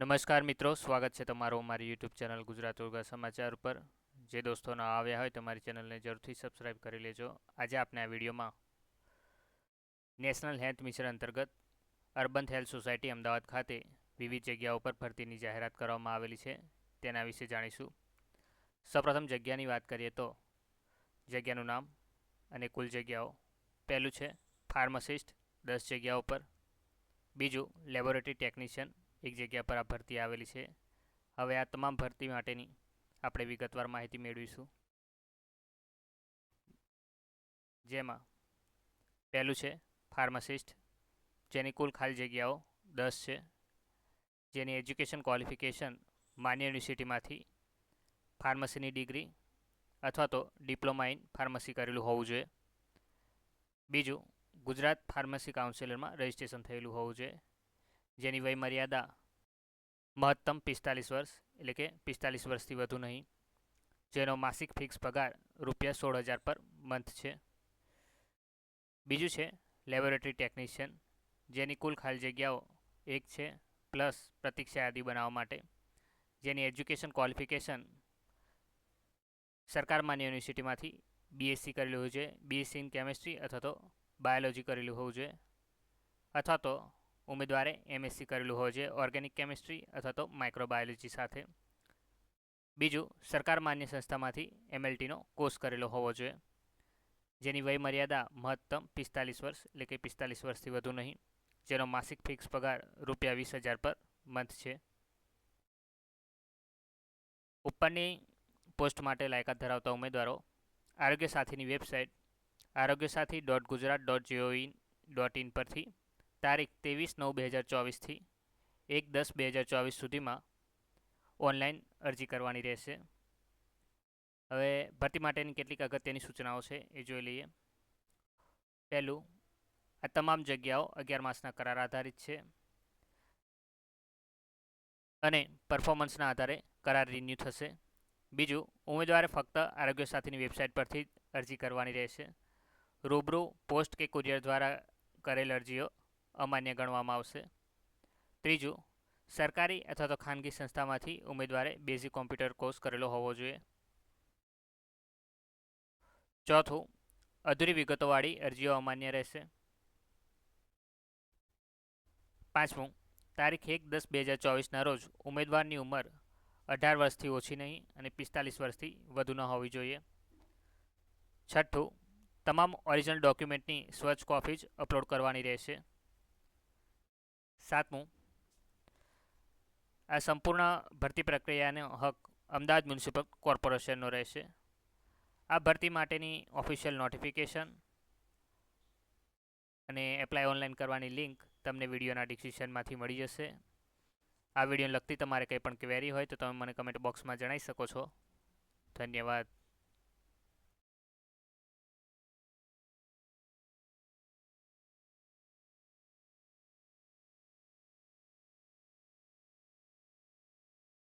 નમસ્કાર મિત્રો, સ્વાગત છે તમારું અમારી યુટ્યુબ ચેનલ ગુજરાત ઉર્ગા સમાચાર ઉપર. જે દોસ્તો ન આવ્યા હોય તમારી ચેનલને જરૂરથી સબસ્ક્રાઇબ કરી લેજો. આજે આપણે આ વિડીયોમાં નેશનલ હેલ્થ મિશન અંતર્ગત અર્બન હેલ્થ સોસાયટી અમદાવાદ ખાતે વિવિધ જગ્યાઓ પર ભરતીની જાહેરાત કરવામાં આવેલી છે. તેના વિશે જાણીશું. સૌપ્રથમ જગ્યાની વાત કરીએ તો જગ્યાનું નામ અને કુલ જગ્યાઓ. પહેલું છે ફાર્માસિસ્ટ, દસ જગ્યાઓ પર. બીજું લેબોરેટરી ટેકનિશિયન એક જગ્યા પર આ ભરતી આવેલી છે. હવે આ તમામ ભરતી માટેની આપણે વિગતવાર માહિતી મેળવીશું. જેમાં પહેલું છે, ફાર્માસિસ્ટ, જેની કુલ ખાલી જગ્યાઓ દસ છે. જેની એજ્યુકેશન ક્વોલિફિકેશન માન્ય યુનિવર્સિટીમાંથી ફાર્મસીની ડિગ્રી અથવા તો ડિપ્લોમા ઇન ફાર્મસી કરેલું હોવું જોઈએ. બીજું, ગુજરાત ફાર્મસી કાઉન્સિલરમાં રજિસ્ટ્રેશન થયેલું હોવું જોઈએ. જેની વય મર્યાદા મહત્તમ પિસ્તાલીસ વર્ષ, એટલે કે પિસ્તાલીસ વર્ષથી વધુ નહીં, જેનો માસિક ફિક્સ પગાર રૂપિયા સોળ હજાર પર મંથ છે. બીજું છે લેબોરેટરી ટેકનિશિયન જેની કુલ ખાલી જગ્યાઓ એક છે પ્લસ પ્રતીક્ષા યાદી બનાવવા માટે, જેની એજ્યુકેશન ક્વોલિફિકેશન સરકાર માન્ય યુનિવર્સિટીમાંથી બીએસસી કરેલું હોવું જોઈએ બીએસસી ઇન કેમેસ્ટ્રી અથવા તો બાયોલોજી કરેલું હોવું જોઈએ, અથવા તો ઉમેદવારે એમએસસી કરેલું હોય છે ઓર્ગેનિક કેમિસ્ટ્રી અથવા તો માઇક્રોબાયોલોજી સાથે. બીજું, સરકાર માન્ય સંસ્થામાંથી એમએલટીનો કોર્સ કરેલો હોવો જોઈએ. જેની વયમર્યાદા મહત્તમ પિસ્તાલીસ વર્ષ એટલે કે પિસ્તાલીસ વર્ષથી વધુ નહીં, જેનો માસિક ફિક્સ પગાર રૂપિયા વીસ હજાર પર મંથ છે. ઉપરની પોસ્ટ માટે લાયકાત ધરાવતા ઉમેદવારો, આરોગ્ય સાથીની website Arogya Sathi dot Gujarat dot G O V dot in પરથી તારીખ ત્રેવીસ નવ બે હજાર ચોવીસથી એક દસ બે હજાર ચોવીસ સુધીમાં ઓનલાઈન અરજી કરવાની રહેશે. હવે ભરતી માટેની કેટલીક અગત્યની સૂચનાઓ છે એ જોઈ લઈએ. પહેલું, આ તમામ જગ્યાઓ અગિયાર માસના કરાર આધારિત છે. અને પરફોર્મન્સના આધારે કરાર રિન્યૂ થશે. બીજું, ઉમેદવારે ફક્ત આરોગ્ય સાથીની વેબસાઇટ પરથી અરજી કરવાની રહેશે. રૂબરૂ પોસ્ટ કે કુરિયર દ્વારા કરેલ અરજીઓ અમાન્ય ગણવામાં આવશે. ત્રીજું, સરકારી અથવા તો ખાનગી સંસ્થામાંથી ઉમેદવારે બેઝિક કોમ્પ્યુટર કોર્સ કરેલો હોવો જોઈએ. ચોથું, અધૂરી વિગતોવાળી અરજીઓ અમાન્ય રહેશે. પાંચમું, તારીખ એક દસ બે હજાર ચોવીસના રોજ ઉમેદવારની ઉંમર અઢાર વર્ષથી ઓછી નહીં અને પિસ્તાલીસ વર્ષથી વધુ ન હોવી જોઈએ. છઠ્ઠું, તમામ ઓરિજિનલ ડોક્યુમેન્ટની સ્વચ્છ કોપી જ અપલોડ કરવાની રહેશે. સાતમું. આ સંપૂર્ણ ભરતી પ્રક્રિયાનો હક અમદાવાદ મ્યુનિસિપલ કોર્પોરેશનનો રહેશે. આ ભરતી માટેની ઓફિશિયલ નોટિફિકેશન અને એપ્લાય ઓનલાઈન કરવાની લિંક તમને વિડીયોના ડિસ્ક્રિપ્શનમાંથી મળી જશે. આ વિડીયોને લગતી તમારે કંઈ પણ ક્વેરી હોય તો તમે મને કમેન્ટ બોક્સમાં જણાવી શકો છો. ધન્યવાદ.